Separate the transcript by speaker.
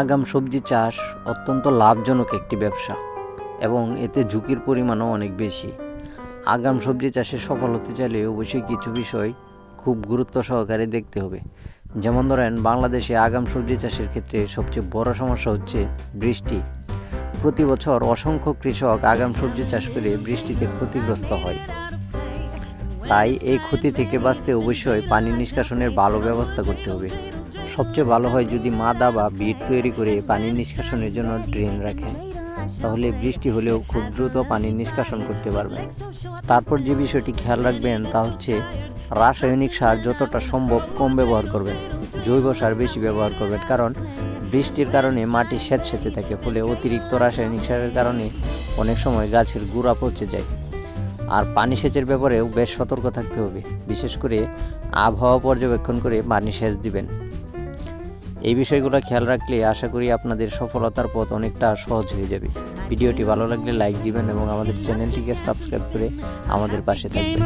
Speaker 1: আগাম সবজি চাষ অত্যন্ত লাভজনক একটি ব্যবসা এবং এতে ঝুঁকির পরিমাণও অনেক বেশি। আগাম সবজি চাষে সফল হতে চাইলে অবশ্যই কিছু বিষয় খুব গুরুত্ব সহকারে দেখতে হবে। যেমন ধরেন, বাংলাদেশে আগাম সবজি চাষের ক্ষেত্রে সবচেয়ে বড় সমস্যা হচ্ছে বৃষ্টি। প্রতি বছর অসংখ্য কৃষক আগাম সবজি চাষ করে বৃষ্টিতে ক্ষতিগ্রস্ত হয়। তাই এই ক্ষতি থেকে বাঁচতে অবশ্যই পানি নিষ্কাশনের ভালো ব্যবস্থা করতে হবে। সবচেয়ে ভালো হয় যদি মাদা বা বিট তৈরি করে পানি নিষ্কাশনের জন্য ড্রেন রাখেন তাহলে বৃষ্টি হলেও খুব দ্রুত পানি নিষ্কাশন করতে পারবেন তারপর যে বিষয়টি খেয়াল রাখবেন তা হচ্ছে রাসায়নিক সার যতটা সম্ভব কম ব্যবহার করবেন, জৈব সার বেশি ব্যবহার করবেন, কারণ বৃষ্টির কারণে মাটি স্যাঁতসেঁতে থাকে, ফলে অতিরিক্ত রাসায়নিক সারের কারণে অনেক সময় গাছের গুঁড়া পচে যায়। আর পানি সেচের ব্যাপারেও বেশ সতর্ক থাকতে হবে, বিশেষ করে আবহাওয়া পর্যবেক্ষণ করে পানি সেচ দিবেন। এই বিষয়গুলো খেয়াল রাখলে আশা করি আপনাদের সফলতার পথ অনেকটা সহজ হয়ে যাবে। ভিডিওটি ভালো লাগলে লাইক দিবেন এবং আমাদের চ্যানেলটিকে সাবস্ক্রাইব করে আমাদের পাশে থাকবেন।